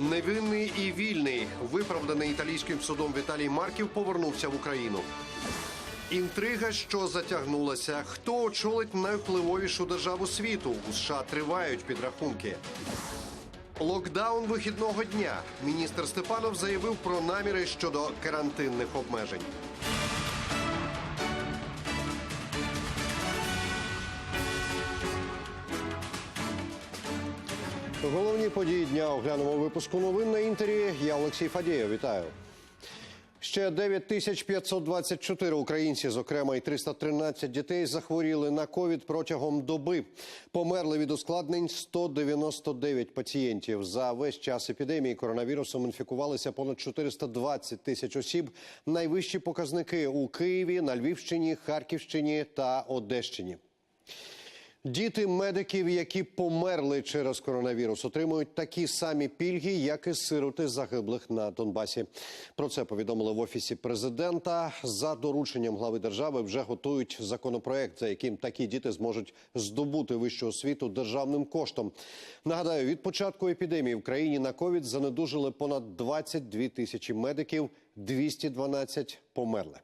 Невинний і вільний, виправданий італійським судом Віталій Марків повернувся в Україну. Інтрига, що затягнулася. Хто очолить найвпливовішу державу світу? У США тривають підрахунки. Локдаун вихідного дня. Міністр Степанов заявив про наміри щодо карантинних обмежень. Головні події дня оглянемо випуску новин на інтері. Я Олексій Фадієв. Вітаю. Ще 9524 українці, зокрема і 313 дітей, захворіли на ковід протягом доби. Померли від ускладнень 199 пацієнтів. За весь час епідемії коронавірусом інфікувалися понад 420 тисяч осіб. Найвищі показники у Києві, на Львівщині, Харківщині та Одещині. Діти медиків, які померли через коронавірус, отримують такі самі пільги, як і сироти загиблих на Донбасі. Про це повідомили в офісі президента. За дорученням глави держави вже готують законопроект, за яким такі діти зможуть здобути вищу освіту державним коштом. Нагадаю, від початку епідемії в країні на ковід занедужили понад 22 тисячі медиків, 212 померли.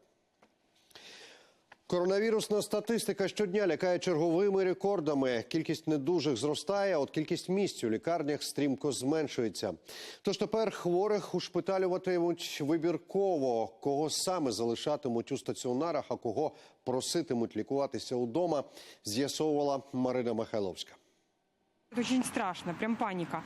Коронавірусна статистика щодня лякає черговими рекордами. Кількість недужих зростає, а от кількість місць у лікарнях стрімко зменшується. Тож тепер хворих ушпиталюватимуть вибірково, кого саме залишатимуть у стаціонарах, а кого проситимуть лікуватися удома, з'ясовувала Марина Михайловська. Это Очень страшно, прям паника.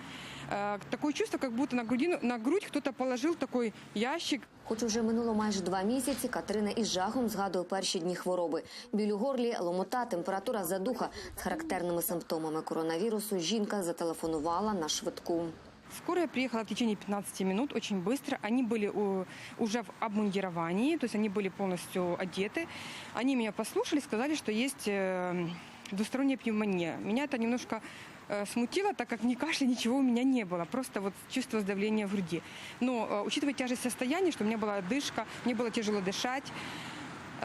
Э, Такое чувство, как будто на, грудину, на грудь кто-то положил такой ящик. Хоч уже минуло майже два місяці, Катерина із жахом згадує перші дні хвороби. Біль у горлі, ломота, температура задуха з характерними симптомами коронавірусу. Жінка зателефонувала на швидку. Скорая приехала в течение 15 минут, очень быстро. Они были у- уже в обмундировании, то есть они были полностью одеты. Они меня послушали, сказали, что есть э, двусторонняя пневмония. Меня это немножко э, смутило, так как ни кашля, ничего у меня не было. Просто вот чувство сдавления в груди. Но э, учитывая тяжесть состояния, что у меня была одышка, мне было тяжело дышать,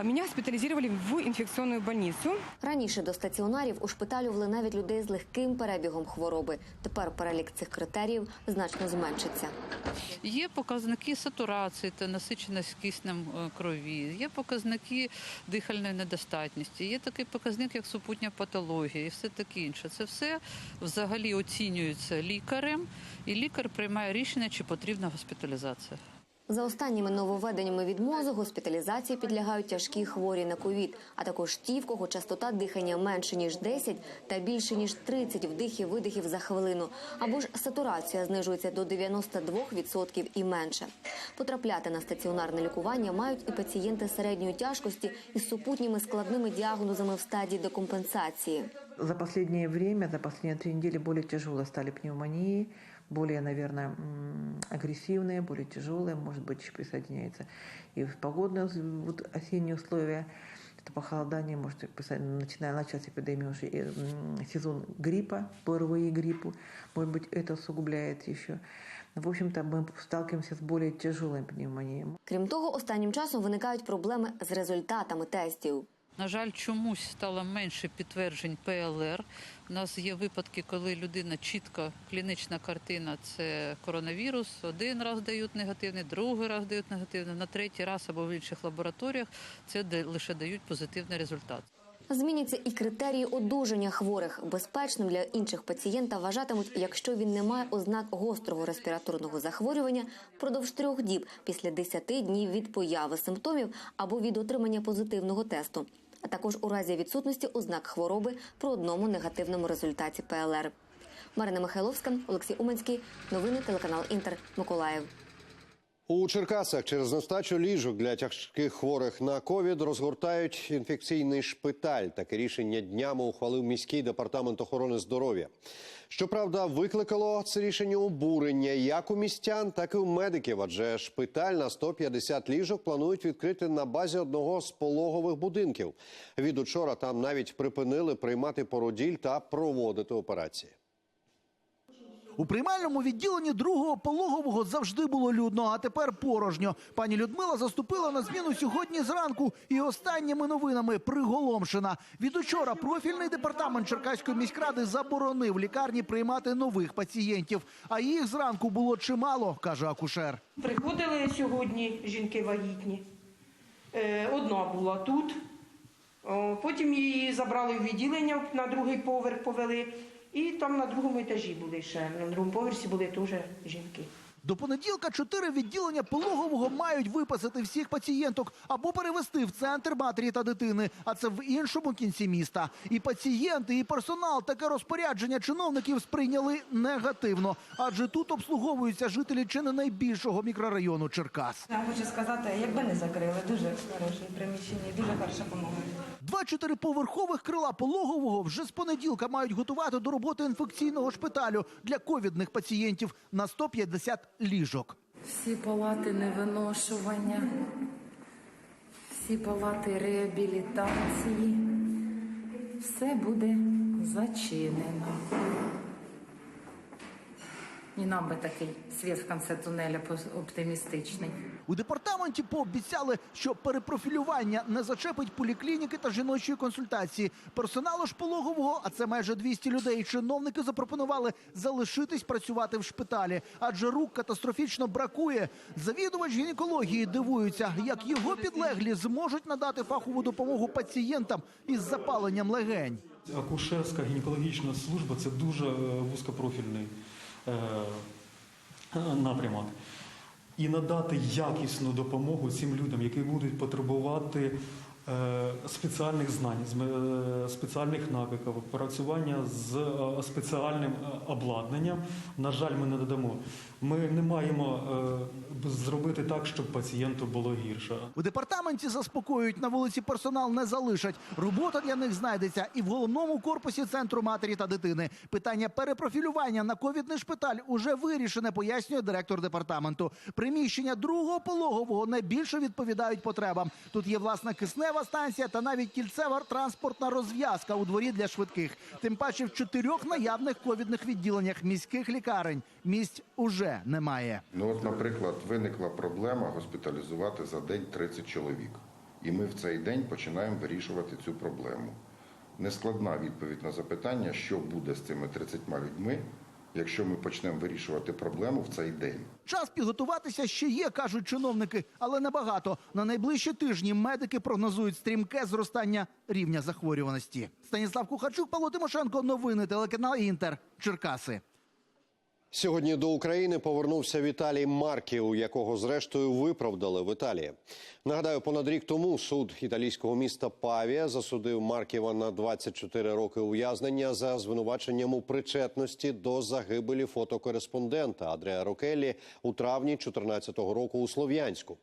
меня госпитализировали в инфекционную больницу. Раніше до стаціонарів ушпиталювали навіть людей з легким перебігом хвороби. Тепер перелік цих критеріїв значно зменшиться. Є показники сатурації та насиченість киснем е, крові, є показники дихальної недостатності, є такий показник, як супутня патологія і все таке інше. Це все взагалі оцінюється лікарем, і лікар приймає рішення, чи потрібна госпіталізація. За останніми нововведеннями від мозу госпіталізації підлягають тяжкі хворі на ковід, а також ті, в кого частота дихання менше ніж 10 та більше ніж 30 вдихів-видихів за хвилину, або ж сатурація знижується до 92% і менше. Потрапляти на стаціонарне лікування мають і пацієнти середньої тяжкості із супутніми складними діагнозами в стадії декомпенсації. За последнее время, за последние три недели более тяжело стали пневмонии, более, наверное, м, агрессивные, более тяжелые, может быть, еще присоединяется и в погодные уз- вот осенние условия, это похолодание, может, присо- начиная начать эпидемию уже и, м, сезон гриппа, ПРВИ гриппу, может быть, это усугубляет еще. В общем-то, мы сталкиваемся с более тяжелой пневмонией. Крім того, останнім часом виникають проблеми з результатами тестів. На жаль, чомусь стало менше підтверджень ПЛР. У нас є випадки, коли людина чітко клінічна картина це коронавірус. Один раз дають негативний, другий раз дають негативний, на третій раз або в інших лабораторіях це лише дають позитивний результат. Зміняться і критерії одужання хворих. Безпечним для інших пацієнта вважатимуть, якщо він не має ознак гострого респіраторного захворювання впродовж трьох діб після 10 днів від появи симптомів або від отримання позитивного тесту, а також у разі відсутності ознак хвороби при одному негативному результаті ПЛР. Марина Михайловська, Олексій Уманський. Новини телеканал Інтер. Миколаїв. У Черкасах через нестачу ліжок для тяжких хворих на ковід розгортають інфекційний шпиталь. Таке рішення днями ухвалив міський департамент охорони здоров'я. Щоправда, викликало це рішення обурення як у містян, так і у медиків. Адже шпиталь на 150 ліжок планують відкрити на базі одного з пологових будинків. Від учора там навіть припинили приймати породіль та проводити операції. У приймальному відділенні другого пологового завжди було людно, а тепер порожньо. Пані Людмила заступила на зміну сьогодні зранку і останніми новинами приголомшена. Від учора профільний департамент Черкаської міськради заборонив лікарні приймати нових пацієнтів. А їх зранку було чимало, каже акушер. Приходили сьогодні жінки вагітні. Е, Одна була тут. Потім її забрали в відділення на другий поверх повели. І там на другому етажі були ще. На другому поверсі були теж жінки. До понеділка чотири відділення пологового мають виписати всіх пацієнток або перевести в центр матері та дитини, а це в іншому кінці міста. І пацієнти, і персонал таке розпорядження чиновників сприйняли негативно, адже тут обслуговуються жителі чи не найбільшого мікрорайону Черкас. Я хочу сказати, якби не закрили, дуже хороше приміщення, дуже хороша допомога. Два чотириповерхових крила пологового вже з понеділка мають готувати до роботи інфекційного шпиталю для ковідних пацієнтів на 150 ліжок. Всі палати невиношування, всі палати реабілітації. Все буде зачинено. І нам би такий світ в кінці тунеля оптимістичний. У департаменті пообіцяли, що перепрофілювання не зачепить поліклініки та жіночої консультації. Персоналу ж пологового, а це майже 200 людей. Чиновники запропонували залишитись працювати в шпиталі, адже рук катастрофічно бракує. Завідувач гінекології дивується, як його підлеглі зможуть надати фахову допомогу пацієнтам із запаленням легень. Акушерська гінекологічна служба це дуже е, вузькопрофільний е, напрямок. І надати якісну допомогу цим людям, які будуть потребувати спеціальних знань, е, спеціальних навиків, працювання з е, спеціальним е, обладнанням. На жаль, ми не додамо. Ми не маємо е, зробити так, щоб пацієнту було гірше. У департаменті заспокоюють, на вулиці персонал не залишать. Робота для них знайдеться і в головному корпусі центру матері та дитини. Питання перепрофілювання на ковідний шпиталь уже вирішене, пояснює директор департаменту. Приміщення другого пологового найбільше відповідають потребам. Тут є власна киснева станція та навіть кільцева транспортна розв'язка у дворі для швидких. Тим паче в чотирьох наявних ковідних відділеннях міських лікарень місць уже немає. Ну, от, наприклад, виникла проблема госпіталізувати за день 30 чоловік. І ми в цей день починаємо вирішувати цю проблему. Нескладна відповідь на запитання, що буде з цими 30 людьми, якщо ми почнемо вирішувати проблему в цей день. Час підготуватися ще є, кажуть чиновники, але небагато. На найближчі тижні медики прогнозують стрімке зростання рівня захворюваності. Станіслав Кухарчук, Павло Тимошенко, новини телеканал Інтер, Черкаси. Сьогодні до України повернувся Віталій Марків, якого зрештою виправдали в Італії. Нагадаю, понад рік тому суд італійського міста Павія засудив Марківа на 24 роки ув'язнення за звинуваченням у причетності до загибелі фотокореспондента Адреа Рокеллі у травні 2014 року у Слов'янську.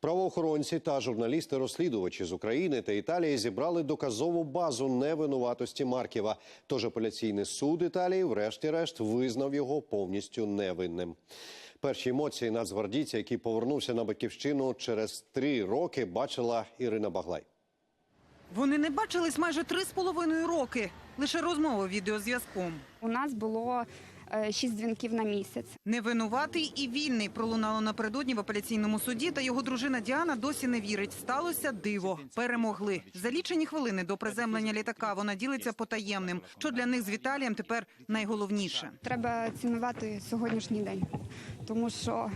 Правоохоронці та журналісти-розслідувачі з України та Італії зібрали доказову базу невинуватості Марківа. Тож апеляційний суд Італії, врешті-решт, визнав його повністю невинним. Перші емоції нацгвардійця, який повернувся на батьківщину через три роки, бачила Ірина Баглай. Вони не бачились майже три з половиною роки. Лише розмови відеозв'язком. У нас було е, шість дзвінків на місяць. Невинуватий і вільний пролунало напередодні в апеляційному суді. Та його дружина Діана досі не вірить. Сталося диво. Перемогли за лічені хвилини до приземлення літака. Вона ділиться потаємним, що для них з Віталієм тепер найголовніше. Треба цінувати сьогоднішній день, тому що,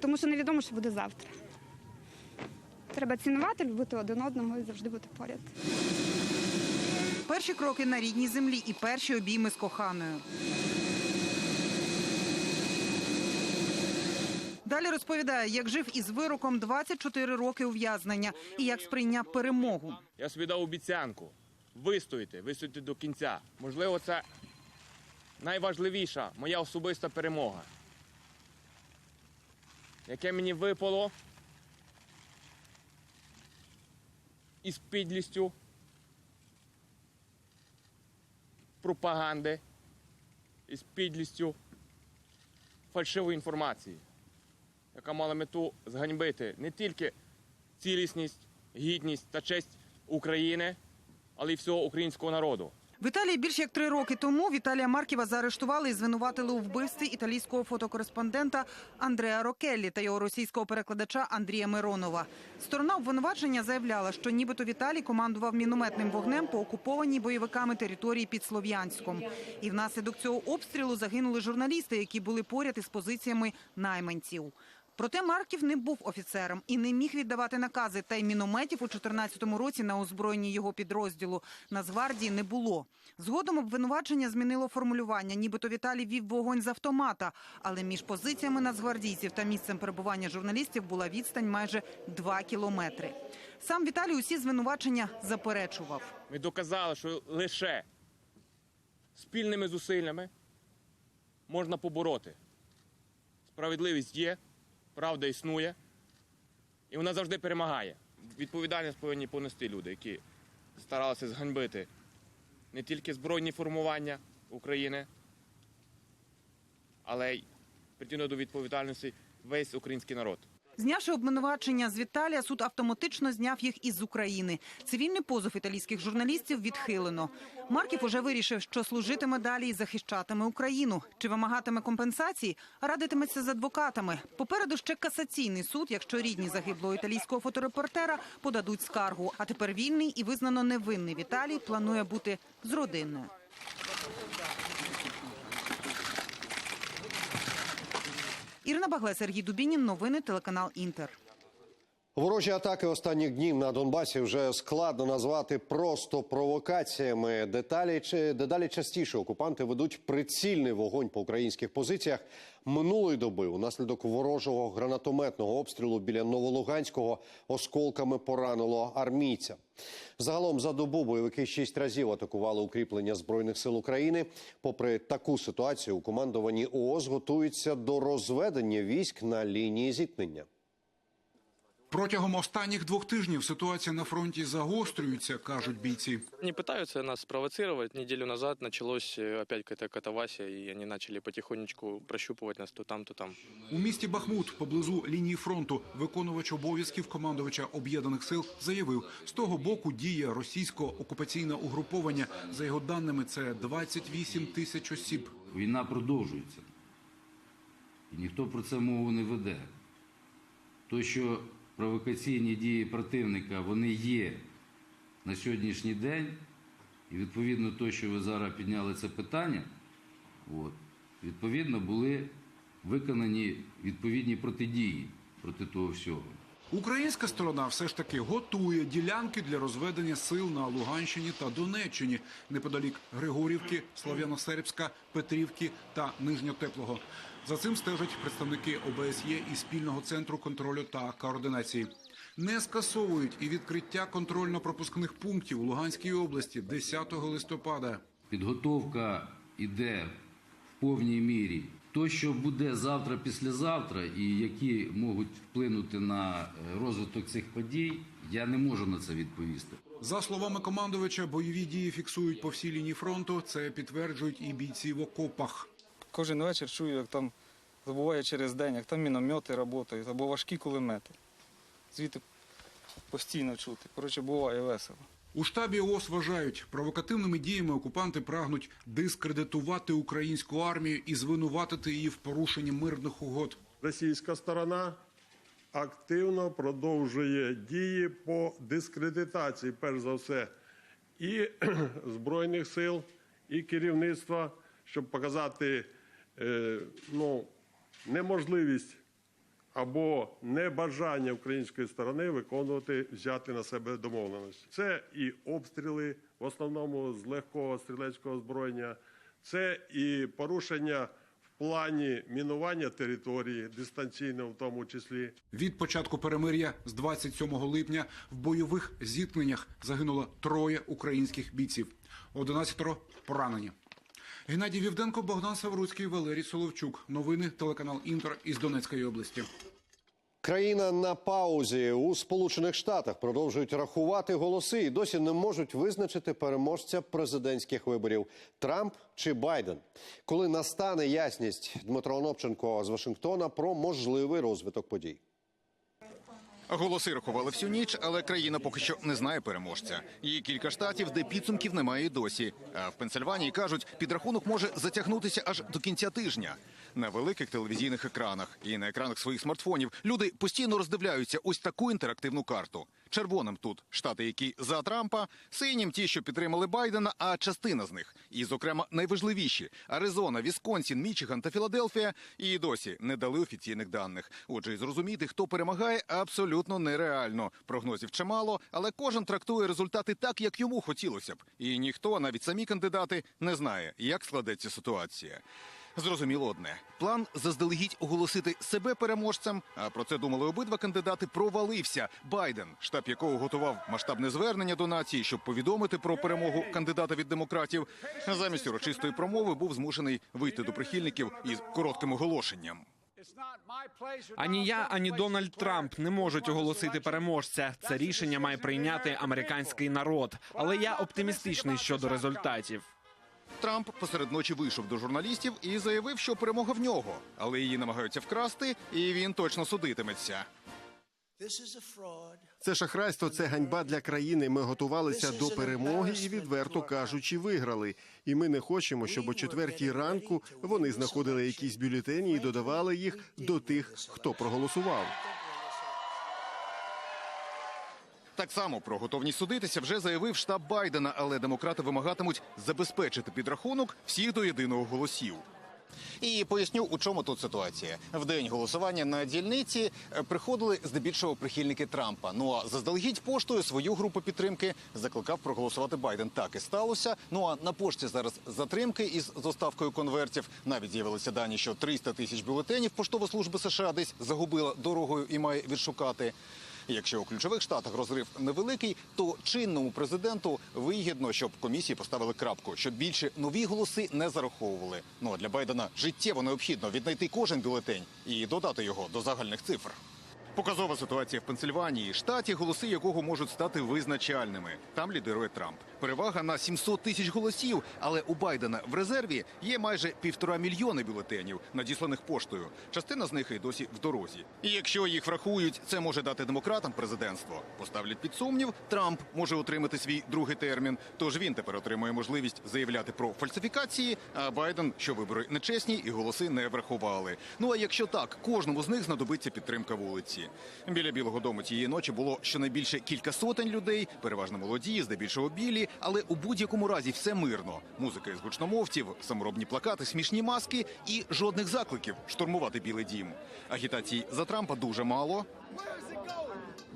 тому що невідомо, що буде завтра. Треба цінувати, любити один одного і завжди бути поряд. Перші кроки на рідній землі і перші обійми з коханою. Далі розповідає, як жив із вироком 24 роки ув'язнення і як сприйняв перемогу. Я собі дав обіцянку. Вистояти, вистояти до кінця. Можливо, це найважливіша моя особиста перемога. Яке мені випало із підлістю пропаганди, із підлістю фальшивої інформації, яка мала мету зганьбити не тільки цілісність, гідність та честь України, але й всього українського народу. В Італії більш як три роки тому Віталія Марківа заарештували і звинуватили у вбивстві італійського фотокореспондента Андреа Рокеллі та його російського перекладача Андрія Миронова. Сторона обвинувачення заявляла, що нібито Віталій командував мінометним вогнем по окупованій бойовиками території під Слов'янськом. І внаслідок цього обстрілу загинули журналісти, які були поряд із позиціями найманців. Проте Марків не був офіцером і не міг віддавати накази. Та й мінометів у 14-му році на озброєнні його підрозділу Нацгвардії не було. Згодом обвинувачення змінило формулювання, нібито Віталій вів вогонь з автомата. Але між позиціями нацгвардійців та місцем перебування журналістів була відстань майже 2 кілометри. Сам Віталій усі звинувачення заперечував. Ми доказали, що лише спільними зусиллями можна побороти. Справедливість є, правда існує, і вона завжди перемагає. Відповідальність повинні понести люди, які старалися зганьбити не тільки збройні формування України, але й притягнути до відповідальності весь український народ. Знявши обвинувачення з Віталія, суд автоматично зняв їх із України. Цивільний позов італійських журналістів відхилено. Марків уже вирішив, що служитиме далі і захищатиме Україну. Чи вимагатиме компенсації? Радитиметься з адвокатами. Попереду ще касаційний суд, якщо рідні загиблого італійського фоторепортера подадуть скаргу. А тепер вільний і визнано невинний Віталій планує бути з родиною. Ірина Багле, Сергій Дубінін. Новини телеканал Інтер. Ворожі атаки останніх днів на Донбасі вже складно назвати просто провокаціями. Деталі дедалі частіше окупанти ведуть прицільний вогонь по українських позиціях. Минулої доби унаслідок ворожого гранатометного обстрілу біля Новолуганського осколками поранило армійця. Загалом за добу бойовики шість разів атакували укріплення збройних сил України. Попри таку ситуацію, у командуванні ООС готуються до розведення військ на лінії зіткнення. Протягом останніх двох тижнів ситуація на фронті загострюється, кажуть бійці. Они пытаются нас спровоцировать. Неделю назад началось э, опять какая-то катавасия, и они начали потихонечку прощупывать нас то там, то там. У місті Бахмут, поблизу лінії фронту, виконувач обов'язків командувача об'єднаних сил заявив, з того боку діє російсько окупаційне угруповання. За його даними, це 28 тисяч осіб. Війна продовжується. І ніхто про це мову не веде. То, що провокаційні дії противника, вони є на сьогоднішній день, і відповідно то, що ви зараз підняли це питання, от, відповідно були виконані відповідні протидії проти того всього. Українська сторона все ж таки готує ділянки для розведення сил на Луганщині та Донеччині неподалік Григорівки, Слов'яно-Сербська, Петрівки та Нижньотеплого. За цим стежать представники ОБСЄ і спільного центру контролю та координації. Не скасовують і відкриття контрольно-пропускних пунктів у Луганській області 10 листопада. Підготовка іде в повній мірі. То, що буде завтра, післязавтра, і які можуть вплинути на е, розвиток цих подій, я не можу на це відповісти. За словами командувача, бойові дії фіксують по всій лінії фронту. Це підтверджують і бійці в окопах. Кожен вечір чую, як там забуває через день, як там міномети працюють, або важкі кулемети. Звідти постійно чути. Коротше, буває весело. У штабі ООС вважають, провокативними діями окупанти прагнуть дискредитувати українську армію і звинуватити її в порушенні мирних угод. Російська сторона активно продовжує дії по дискредитації, перш за все, і збройних сил, і керівництва, щоб показати е, ну, неможливість або небажання української сторони виконувати взяти на себе домовленості. Це і обстріли, в основному з легкого стрілецького озброєння, це і порушення плані мінування території, дистанційно в тому числі. Від початку перемир'я з 27 липня в бойових зіткненнях загинуло троє українських бійців, 11 поранені. Геннадій Вівденко, Богдан Савруцький, Валерій Соловчук. Новини телеканал Інтер із Донецької області. Країна на паузі у Сполучених Штатах продовжують рахувати голоси і досі не можуть визначити переможця президентських виборів Трамп чи Байден. Коли настане ясність Дмитро Онопченко з Вашингтона про можливий розвиток подій. Голоси рахували всю ніч, але країна поки що не знає переможця. Є кілька штатів, де підсумків немає і досі. А в Пенсильванії кажуть, підрахунок може затягнутися аж до кінця тижня. На великих телевізійних екранах і на екранах своїх смартфонів люди постійно роздивляються ось таку інтерактивну карту. Червоним тут штати, які за Трампа, синім ті, що підтримали Байдена, а частина з них, і, зокрема, найважливіші Аризона, Вісконсін, Мічиган та Філадельфія, і досі не дали офіційних даних. Отже, і зрозуміти, хто перемагає, абсолютно нереально. Прогнозів чимало, але кожен трактує результати так, як йому хотілося б. І ніхто, навіть самі кандидати, не знає, як складеться ситуація. Зрозуміло одне: план заздалегідь оголосити себе переможцем. А про це думали обидва кандидати. Провалився Байден, штаб якого готував масштабне звернення до нації, щоб повідомити про перемогу кандидата від демократів. Замість урочистої промови був змушений вийти до прихильників із коротким оголошенням. Ані я, ані Дональд Трамп не можуть оголосити переможця. Це рішення має прийняти американський народ. Але я оптимістичний щодо результатів. Трамп посеред ночі вийшов до журналістів і заявив, що перемога в нього, але її намагаються вкрасти, і він точно судитиметься. Це шахрайство, це ганьба для країни. Ми готувалися до перемоги і, відверто кажучи, виграли. І ми не хочемо, щоб о четвертій ранку вони знаходили якісь бюлетені і додавали їх до тих, хто проголосував. Так само про готовність судитися вже заявив штаб Байдена, але демократи вимагатимуть забезпечити підрахунок всіх до єдиного голосів. І поясню, у чому тут ситуація. В день голосування на дільниці е, приходили здебільшого прихильники Трампа. Ну а заздалегідь поштою свою групу підтримки закликав проголосувати Байден. Так і сталося. Ну а на пошті зараз затримки із доставкою конвертів. Навіть з'явилися дані, що 300 тисяч бюлетенів поштова служба США десь загубила дорогою і має відшукати. Якщо у ключових штатах розрив невеликий, то чинному президенту вигідно, щоб комісії поставили крапку, щоб більше нові голоси не зараховували. Ну а для Байдена життєво необхідно віднайти кожен бюлетень і додати його до загальних цифр. Показова ситуація в Пенсильванії, штаті, голоси якого можуть стати визначальними. Там лідирує Трамп. Перевага на 700 тисяч голосів, але у Байдена в резерві є майже півтора мільйони бюлетенів, надісланих поштою. Частина з них і досі в дорозі. І якщо їх врахують, це може дати демократам президентство. Поставлять під сумнів, Трамп може отримати свій другий термін. Тож він тепер отримує можливість заявляти про фальсифікації. А Байден, що вибори нечесні і голоси не врахували. Ну а якщо так, кожному з них знадобиться підтримка вулиці. Біля Білого Дому тієї ночі було щонайбільше кілька сотень людей, переважно молоді, здебільшого білі, але у будь-якому разі все мирно. Музика із гучномовців, саморобні плакати, смішні маски і жодних закликів штурмувати Білий Дім. Агітації за Трампа дуже мало.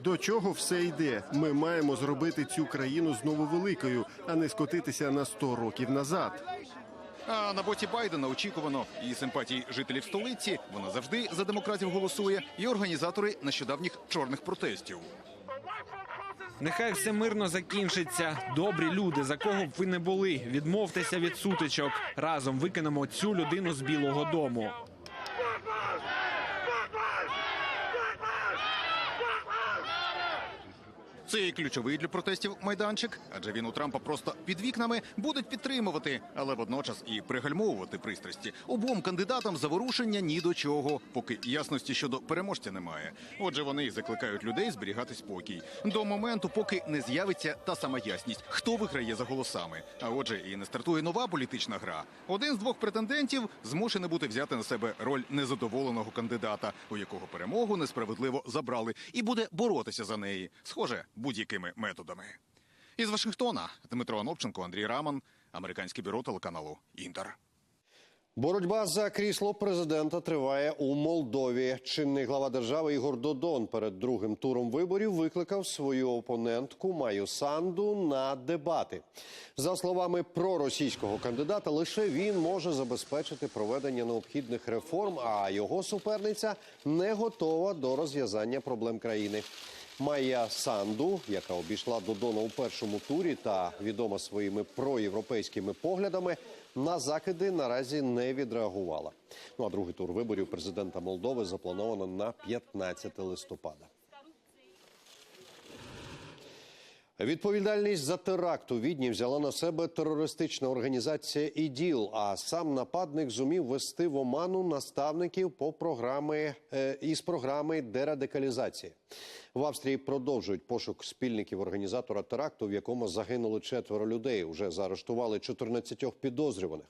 До чого все йде? Ми маємо зробити цю країну знову великою, а не скотитися на 100 років назад. А на боці Байдена очікувано і симпатії жителів столиці. Вона завжди за демократів голосує, і організатори нещодавніх чорних протестів. Нехай все мирно закінчиться. Добрі люди, за кого б ви не були, відмовтеся від сутичок. Разом викинемо цю людину з Білого Дому. Це і ключовий для протестів майданчик, адже він у Трампа просто під вікнами будуть підтримувати, але водночас і пригальмовувати пристрасті. Обом кандидатам заворушення ні до чого, поки ясності щодо переможця немає. Отже, вони закликають людей зберігати спокій до моменту, поки не з'явиться та сама ясність, хто виграє за голосами. А отже, і не стартує нова політична гра. Один з двох претендентів змушений бути взяти на себе роль незадоволеного кандидата, у якого перемогу несправедливо забрали, і буде боротися за неї. Схоже, будь-якими методами. Із Вашингтона Дмитро Анопченко, Андрій Раман, американське бюро телеканалу Інтер. Боротьба за крісло президента триває у Молдові. Чинний глава держави Ігор Додон перед другим туром виборів викликав свою опонентку Маю Санду на дебати. За словами проросійського кандидата, лише він може забезпечити проведення необхідних реформ, а його суперниця не готова до розв'язання проблем країни. Майя Санду, яка обійшла Додона у першому турі та відома своїми проєвропейськими поглядами, на закиди наразі не відреагувала. Ну а другий тур виборів президента Молдови заплановано на 15 листопада. Відповідальність за теракт у Відні взяла на себе терористична організація ІДІЛ, а сам нападник зумів вести в оману наставників по програми е, із програми дерадикалізації. В Австрії продовжують пошук спільників організатора теракту, в якому загинули четверо людей. Уже заарештували 14 підозрюваних.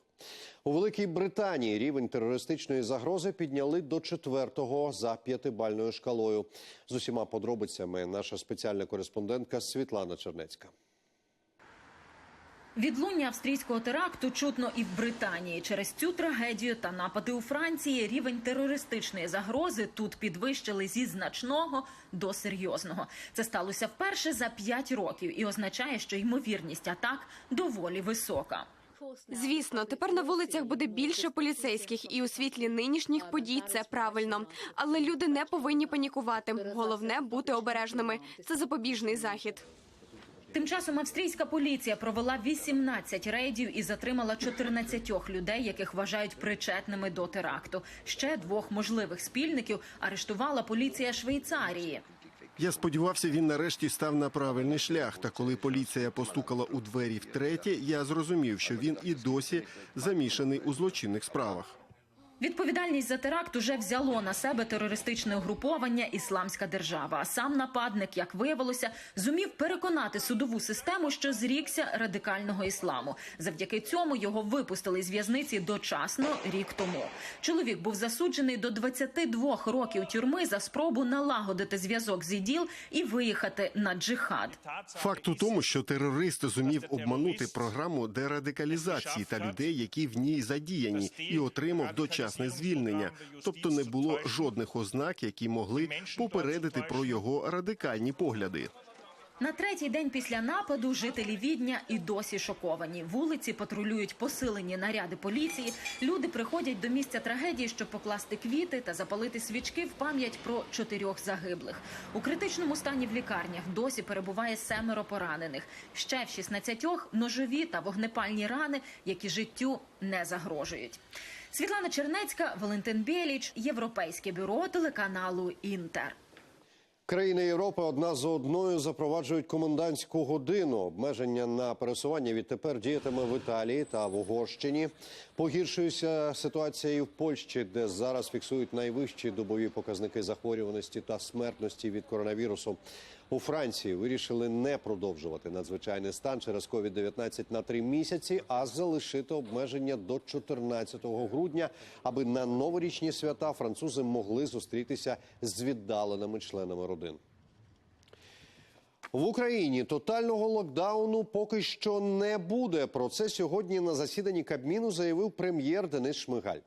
У Великій Британії рівень терористичної загрози підняли до четвертого за п'ятибальною шкалою. З усіма подробицями наша спеціальна кореспондентка Світлана Чернецька. Відлуння австрійського теракту чутно і в Британії. Через цю трагедію та напади у Франції рівень терористичної загрози тут підвищили зі значного до серйозного. Це сталося вперше за п'ять років і означає, що ймовірність атак доволі висока. Звісно, тепер на вулицях буде більше поліцейських, і у світлі нинішніх подій це правильно. Але люди не повинні панікувати. Головне бути обережними. Це запобіжний захід. Тим часом австрійська поліція провела 18 рейдів і затримала 14 людей, яких вважають причетними до теракту. Ще двох можливих спільників арештувала поліція Швейцарії. Я сподівався, він нарешті став на правильний шлях. Та коли поліція постукала у двері втретє, я зрозумів, що він і досі замішаний у злочинних справах. Відповідальність за теракт уже взяло на себе терористичне угруповання Ісламська держава. А сам нападник, як виявилося, зумів переконати судову систему, що зрікся радикального ісламу. Завдяки цьому його випустили з в'язниці дочасно рік тому. Чоловік був засуджений до 22 років тюрми за спробу налагодити зв'язок з іділ і виїхати на джихад. Факт у тому, що терорист зумів обманути програму дерадикалізації та людей, які в ній задіяні, і отримав дочасне звільнення. Тобто не було жодних ознак, які могли попередити про його радикальні погляди. На третій день після нападу жителі Відня і досі шоковані. Вулиці патрулюють посилені наряди поліції. Люди приходять до місця трагедії, щоб покласти квіти та запалити свічки в пам'ять про чотирьох загиблих. У критичному стані в лікарнях досі перебуває семеро поранених. Ще в 16 ножові та вогнепальні рани, які життю не загрожують. Світлана Чернецька, Валентин Біліч, Європейське бюро телеканалу Інтер. Країни Європи одна за одною запроваджують комендантську годину. Обмеження на пересування відтепер діятиме в Італії та в Угорщині. Погіршується ситуація і в Польщі, де зараз фіксують найвищі добові показники захворюваності та смертності від коронавірусу. У Франції вирішили не продовжувати надзвичайний стан через COVID-19 на три місяці, а залишити обмеження до 14 грудня, аби на новорічні свята французи могли зустрітися з віддаленими членами родин. В Україні тотального локдауну поки що не буде. Про це сьогодні на засіданні Кабміну заявив прем'єр Денис Шмигаль.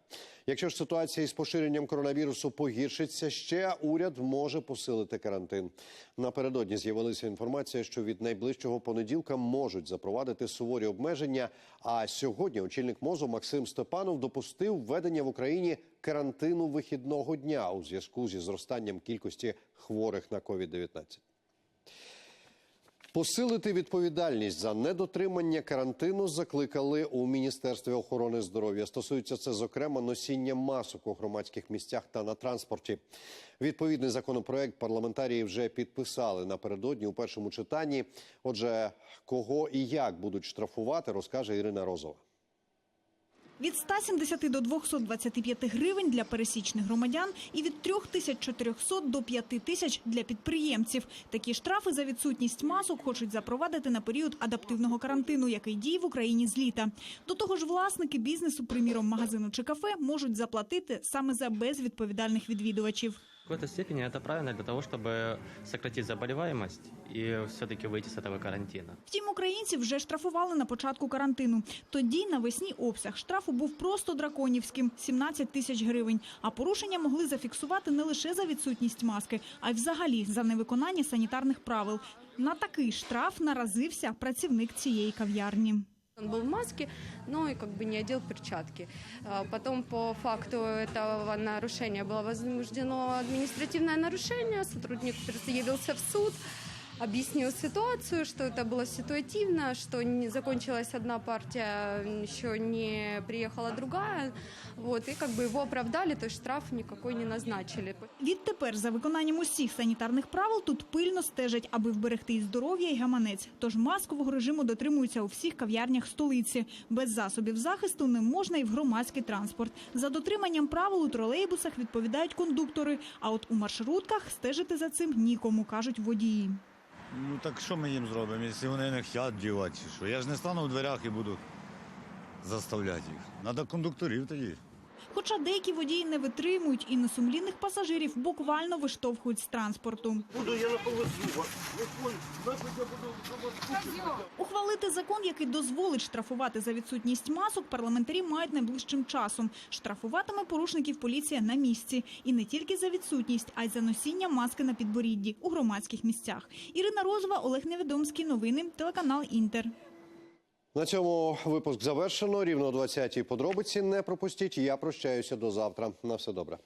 Якщо ж ситуація із поширенням коронавірусу погіршиться ще, уряд може посилити карантин. Напередодні з'явилася інформація, що від найближчого понеділка можуть запровадити суворі обмеження. А сьогодні очільник мозу Максим Степанов допустив введення в Україні карантину вихідного дня у зв'язку зі зростанням кількості хворих на COVID-19. Посилити відповідальність за недотримання карантину закликали у міністерстві охорони здоров'я. Стосується це зокрема носіння масок у громадських місцях та на транспорті. Відповідний законопроект парламентарії вже підписали напередодні у першому читанні. Отже, кого і як будуть штрафувати, розкаже Ірина Розова. Від 170 до 225 гривень для пересічних громадян і від 3400 до 5000 для підприємців. Такі штрафи за відсутність масок хочуть запровадити на період адаптивного карантину, який діє в Україні з літа. До того ж, власники бізнесу, приміром магазину чи кафе, можуть заплатити саме за безвідповідальних відвідувачів В какой-то степени это правильно для того, чтобы сократить заболеваемость и все-таки выйти с этого карантина. Втім, українців вже штрафували на початку карантину. Тоді навесні обсяг штрафу був просто драконівським – 17 тисяч гривень. А порушення могли зафіксувати не лише за відсутність маски, а й взагалі за невиконання санітарних правил. На такий штраф наразився працівник цієї кав'ярні. Он был в маске, но и как бы не одел перчатки. А Потом по факту этого нарушения было возбуждено административное нарушение, сотрудник явился в суд, объяснил ситуацию, что это было ситуативно, что не закончилась одна партия, еще не приехала другая. Вот, и как бы его оправдали, то есть штраф никакой не назначили. Відтепер за виконанням усіх санітарних правил тут пильно стежать, аби вберегти і здоров'я і гаманець. Тож маскового режиму дотримуються у всіх кав'ярнях столиці. Без засобів захисту не можна і в громадський транспорт. За дотриманням правил у тролейбусах відповідають кондуктори. А от у маршрутках стежити за цим нікому, кажуть водії. Ну так що ми їм зробимо, якщо вони не хочуть дівати, що? Я ж не стану в дверях і буду заставляти їх. Треба кондукторів тоді. Хоча деякі водії не витримують і несумлінних пасажирів буквально виштовхують з транспорту. Буду я на буду Ухвалити закон, який дозволить штрафувати за відсутність масок, парламентарі мають найближчим часом. Штрафуватиме порушників поліція на місці. І не тільки за відсутність, а й за носіння маски на підборідді у громадських місцях. Ірина Розова, Олег Невідомський. Новини. Телеканал Інтер. На цьому випуск завершено. Рівно о 20-й подробиці не пропустіть. Я прощаюся до завтра. На все добре.